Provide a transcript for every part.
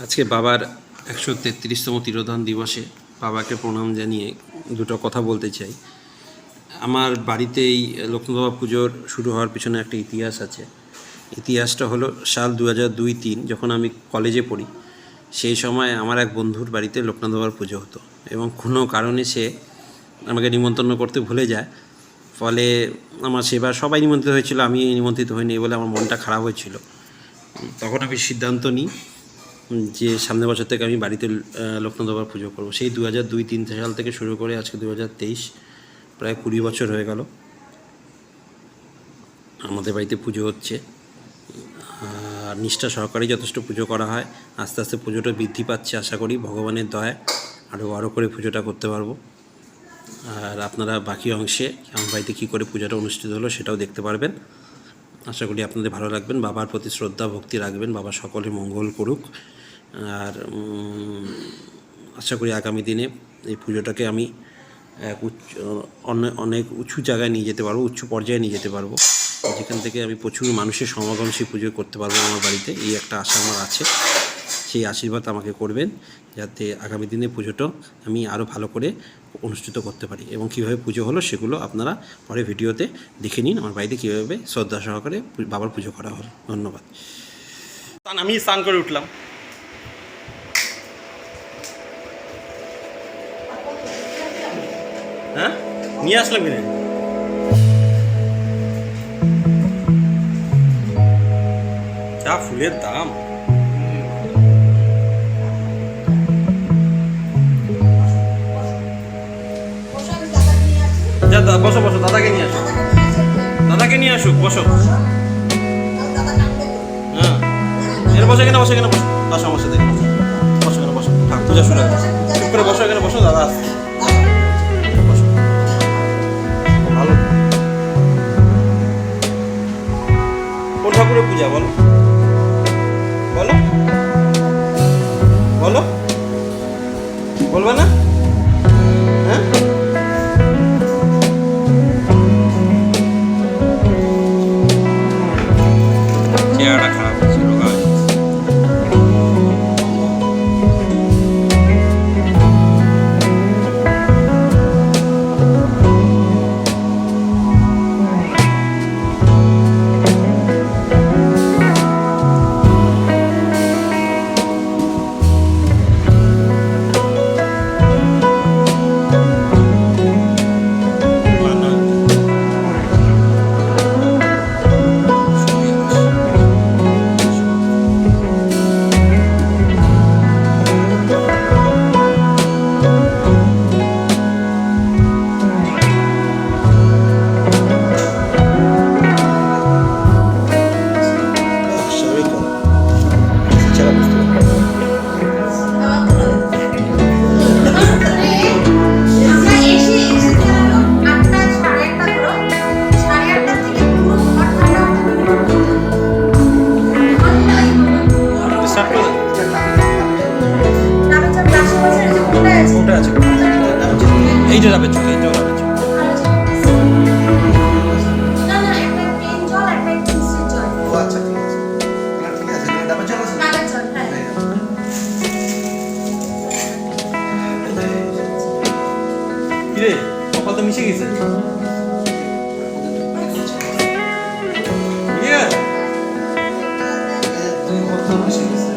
আজকে বাবার একশো তেত্রিশতম তিরোধান দিবসে বাবাকে প্রণাম জানিয়ে দুটো কথা বলতে চাই। আমার বাড়িতে এই লক্ষ্মীবাবা পুজোর শুরু হওয়ার পিছনে একটা ইতিহাস আছে। ইতিহাসটা হলো সাল দু হাজার দুই তিন, যখন আমি কলেজে পড়ি, সেই সময় আমার এক বন্ধুর বাড়িতে লোকনাথ পুজো হতো এবং কোনো কারণে সে আমাকে নিমন্ত্রণ করতে ভুলে যায়। ফলে আমার সেবার সবাই নিমন্ত্রিত হয়েছিল আমি নিমন্ত্রিত হইনি বলে আমার মনটা খারাপ হয়েছিল। তখন আমি সিদ্ধান্ত নিই যে সামনের বছর থেকে আমি বাড়িতে লোকনাথ বাবার পুজো করব। সেই দু হাজার দুই, তিন সাল থেকে শুরু করে আজকে দু হাজার তেইশ, প্রায় কুড়ি বছর হয়ে গেল। আমাদের বাড়িতে পুজো হচ্ছে। আর নিষ্ঠা সহকারে যথেষ্ট পুজো করা হয়। আস্তে আস্তে পুজোটা বৃদ্ধি পাচ্ছে আশা করি, ভগবানের দয়ায় আরও আরও করে পুজোটা করতে পারব। আর আপনারা বাকি অংশে আমার বাড়িতে কী করে পুজোটা অনুষ্ঠিত হলো সেটাও দেখতে পারবেন। আশা করি আপনাদের ভালো লাগবেন। বাবার প্রতি শ্রদ্ধা, ভক্তি রাখবেন। বাবা সকলে মঙ্গল করুক। আর আশা করি আগামী দিনে এই পুজোটাকে আমি এক উচ্চ অনেক উঁচু জায়গায় নিয়ে যেতে পারব, উচ্চ পর্যায়ে নিয়ে যেতে পারব। যেখান থেকে আমি প্রচুর মানুষের সমাগম সেই পুজো করতে পারব আমার বাড়িতে, এই একটা আশা আমার আছে। সেই আশীর্বাদ আমাকে করবেন যাতে আগামী দিনে পুজোটা আমি আরও ভালো করে অনুষ্ঠিত করতে পারি এবং কীভাবে পুজো হলো সেগুলো আপনারা পরে ভিডিওতে দেখে নিন। আমার বাড়িতে কীভাবে শ্রদ্ধা সহকারে বাবার পুজো করা হলো। ধন্যবাদ। আমি স্নান করে উঠলাম। হ্যাঁ? নিয়ে আসলাম কিনে। যা ফুলের দাম। যা বসো বসো, দাদাকে নিয়ে আসো। দাদাকে নিয়ে আসুক, বসো। হ্যাঁ। এখানে বসো এখানে বসো এখানে বসো। বসো আমার সাথে, বসো। এখানে বসো। পূজা শুরু চুপ করে বসো, এখানে বসো, দাদা আসছে। ঠাকুরের পূজা বলো। বলো। বলো। বলবে না? বছর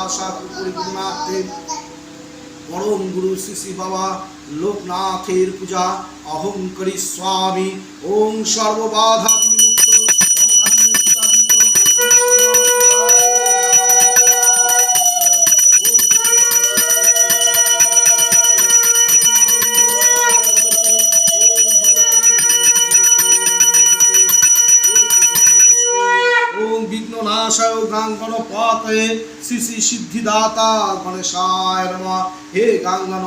গেছে পূজার্থে পরম গুরু শ্রী শ্রী বাবা লোকনাথের পূজা অহং স্বামী। ওং সর্ববাধা ওম বিঘ্ননাশায় গাঙ্গন পতয়ে শ্রী শ্রী সিদ্ধিদাতা গণেশায় নম। হে গাঙ্গন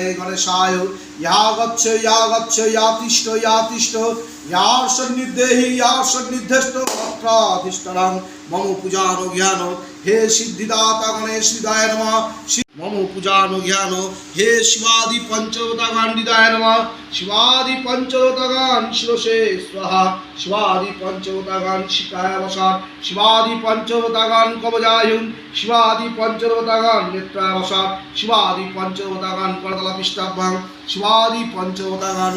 হে গণেশায় ইয়া গচ্ছ ইয়া গচ্ছ ইয়া তিষ্ঠ ইয়া তিষ্ঠ ইয়া সন্নিধেহি ইয়া সন্নিধেষ্ট অত্রাধিষ্ঠরাং মম পূজানো জ্ঞান হে সিদ্ধিদাতা গণেশ হৃদয় নমঃ শি- মম পূজানো জ্ঞান হে শিবাদি পঞ্চবতাগান হৃদয় নমঃ শিবাদি পঞ্চবতাগান শিরসে স্বাহা শিবাদি পঞ্চবতাগান শিকায় বসান শিবাদি পঞ্চবতাগান কবজায়ুন শিবাদি পঞ্চবতাগান নেত্রায় বসান শিবাদি পঞ্চবতাগান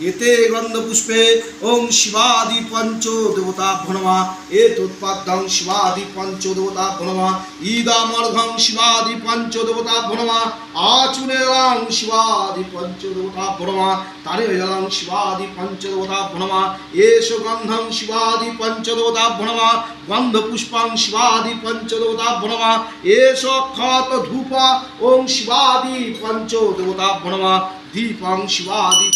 এতে গন্ধ পুষ্পে ওং শিবাদি পঞ্চ দেবতা ভনমা এ তোৎপাদ্যং শিবাদি পঞ্চ দেবতা ভনমা ঈদামর্ঘং শিবাদি পঞ্চ দেবতা ভনমা আচুনেরং শিবাদি পঞ্চ দেবতা ভনমা তারে জলং শিবাদি পঞ্চ দেবতা ভনমা এষ গন্ধং শিবাদি পঞ্চ দেবতা ভনমা গন্ধ পুষ্পং শিবাদি পঞ্চ দেবতা ভনমা এষ ক্ষত ধূপা। ওং শিবাদি পঞ্চ দেবতা ভনমা দীপং শিবাদি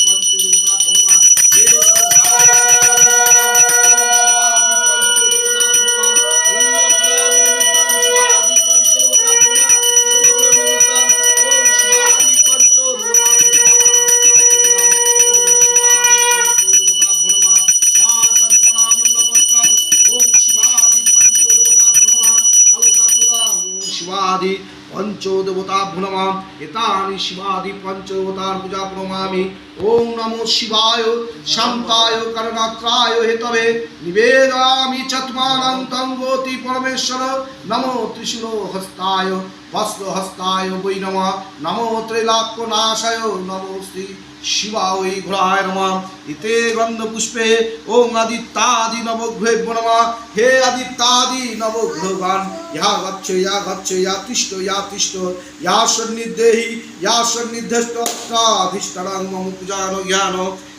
শিবাদি পঞ্চদেবতা ভুনমাম এতানি শিবাদি পঞ্চদেবতার পূজা প্রণমামি। শিবায় শান্তায় করণাত্রায় হেতবে নিবেদয়ামি চত্মানং তঙ্গোতি পরমেশ্বর। নমো ত্রিশূল হস্তায় বস্ত্র হস্তায় বৈ নম। নমো ত্রৈলাক্যনাশায় নমো শ্রী শিবায় ঘোড়ায় নমা। ইতে গন্ধ পুষ্পে ওং আদিত্যাদি নবগ্রহে নমা। হে আদিত্যাদি নবগ্রহগান ইহা গচ্ছ ইয়া গচ্ছ ইয়া তিষ্ঠ ইয়া তিষ্ঠ ইয়া সন্নিধেহি ইয়া সন্নিধেষ্ট অষ্টাধিষ্ঠানাং মম পূজান জ্ঞান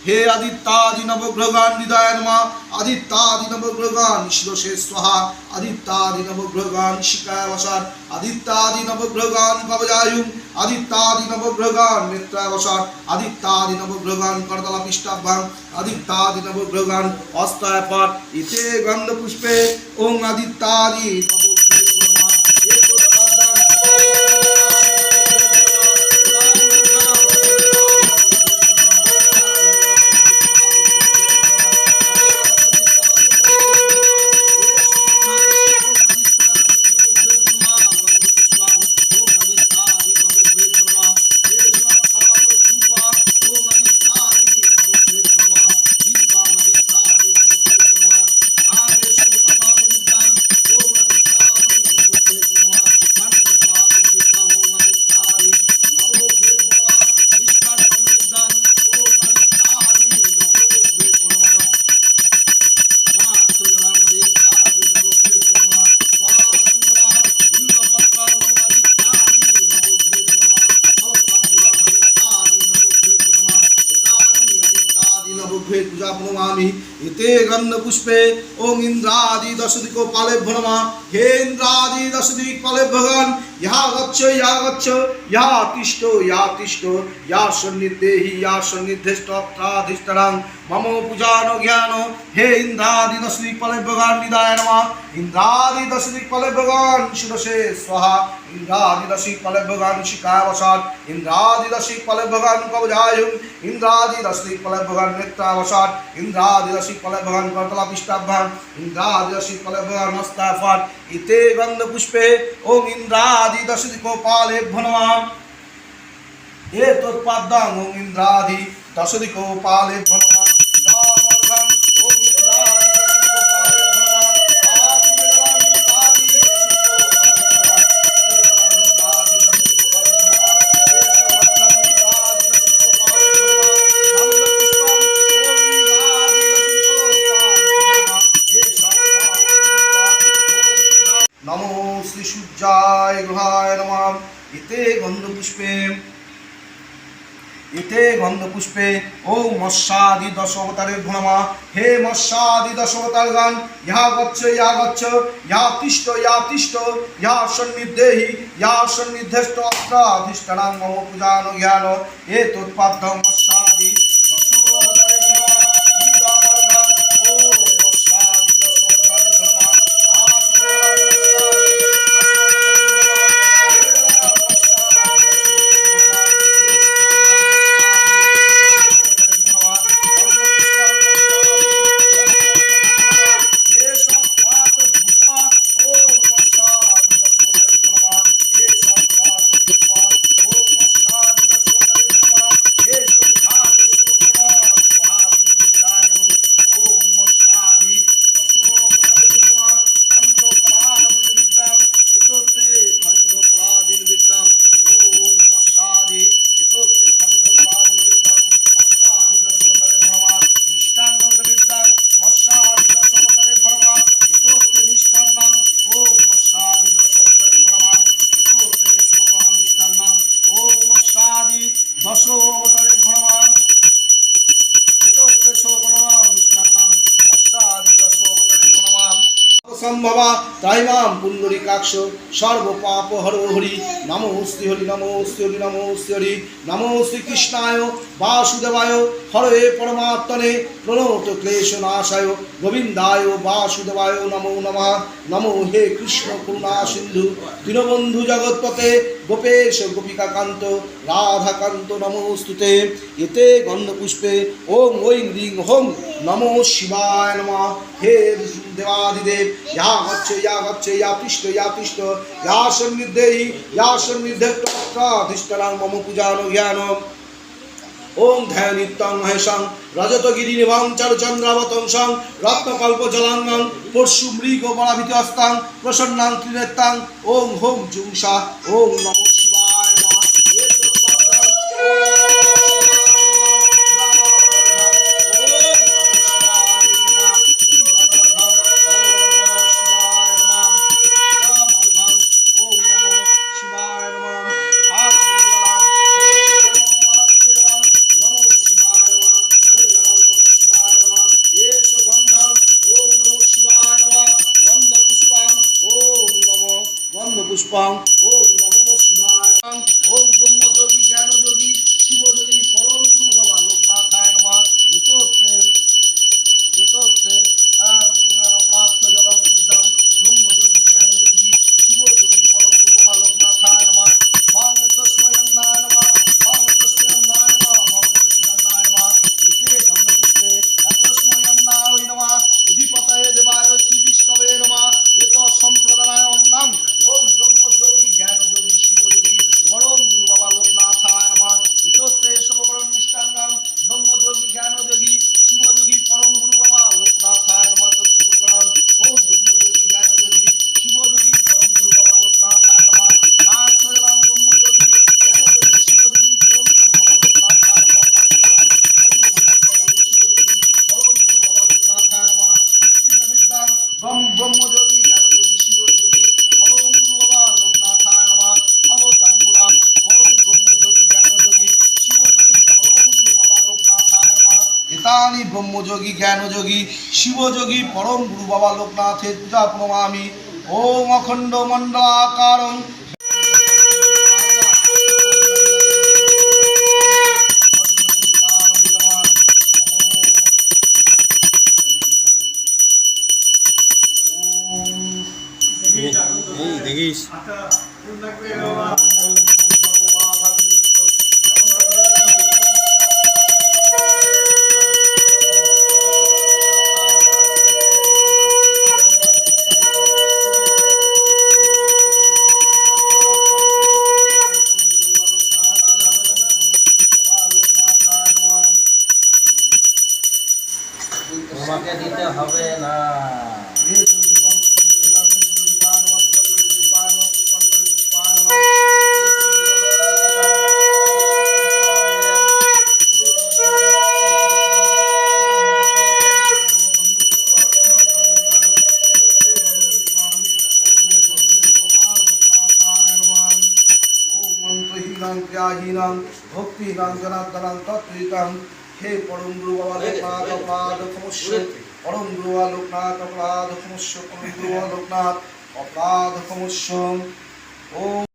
হে আদিত্যাদি নবগ্রহগান হৃদয় নমা আদিত্যাদি নবগ্রহগান শিরসে স্বাহা, আদিত্যাদি নবগ্রহগান শিকায় বসার আদিত্যাদি নবগ্রহগান কবজায়ুম আদিত্যাদি নবগ্রহগান নেত্রায় বসার আদিত্যাদি নবগ্রহগান করতলা পৃষ্ঠাভ্যাং আদিত্যাদি নবগ্রহগান অস্তায় পাঠ ইতে গন্ধ পুষ্পে ওং আদিত্যাদি নবগ্রহগান ইন্দ্রাদি দশদিক পালে ভ্রমা হে ইন্দ্রাদি দশদিক পালে ভগবান ইহা গচ্ছ ইহা গচ্ছ ইহা তিষ্ঠ ইহা তিষ্ঠ ইয়া সন্নিধেহি ইয়া সন্নিধেষ্ট অর্থাধিষ্ঠান মম পূজানো জ্ঞান হে ইন্দ্রাদি দশদিক পালে ভগবান নিদায় নমা ইন্দ্রাদি দশদিক পালে ভগবান শিরসে স্বাহা ইন্দ্রাদি দশিক পালে ভগবান শিকায় বসান ইন্দ্রাদি দশিক পালে ভগবান কবজায়ুম। ইন্দ্রাদি দশিক পালে ভগবান নেত্রাবসান। ইন্দ্রাদি দশিক পালে ভগবান করতলা পৃষ্ঠাভ্যাং ইন্দ্রাদি দশিক পালে ভগবান হস্তাফান ইতে গন্ধ পুষ্পে ওম ইন্দ্রাদি দশিক পালে ভনমাম এ তোৎপাদ্যাং ওম ইন্দ্রাদি দশদিক পালে এতে গন্ধপুষ্পে ও মৎস্যাদি দশ অবতারের ভ্রমা। হে মৎস্যাদি দশ অবতার গান ইহা গচ্ছ ইহা গচ্ছ, ইহা তিষ্ঠ ইহা তিষ্ঠ ইহা সন্নিধেহি ইহা সন্নিধেষ্ট অত্রাধিষ্ঠানাং মম পূজান জ্ঞান। এ তোৎপাদ্য মৎস্যাদি সম্ভবা পুণ্ডরী পুণ্ডরিকাক্ষ সর্ব পাপ হর হরি। নমো শ্রী হরি নমো শ্রী হরি নমো শ্রী হরি নমো শ্রীকৃষ্ণায় বাসুদেবায় হরে পরমাত্মনে প্রণত ক্লেশ নাশায় গোবিন্দায় বাসুদেবায় নমো নমঃ। নমো হে কৃষ্ণ করুণা সিন্ধু। দীনবন্ধু জগৎপতে গোপেশ গোপিকাকান্ত রাধাকান্ত নমস্তুতে। এতে গন্ধপুষ্পে ওম ঐং রিং হোম নমো শিবায় নমঃ। হে দেবাদিদেব ইয়া গচ্ছ ইয়া গচ্ছ ইয়া তিষ্ঠ ইয়া তিষ্ঠ ইয়া সন্নিধেহি ইয়া সন্নিধেষ্টাধিষ্ঠানাং মম পূজানো জ্ঞানম। ওম ধ্যায় নিত্যং মহেশং রজতগিরি সং রত্ন রত্নকল্প জলাঙ্গং পরশু মৃগ বরাভিত অস্তাং প্রসন্নাং ত্রিনেত্তাং ওম হোম জুংসা, ওম নমঃ পরম গুরু বাবা লোকনাথের পূজা প্রণামি। ওম অখণ্ড মণ্ডলাকারং। এই দেখিস।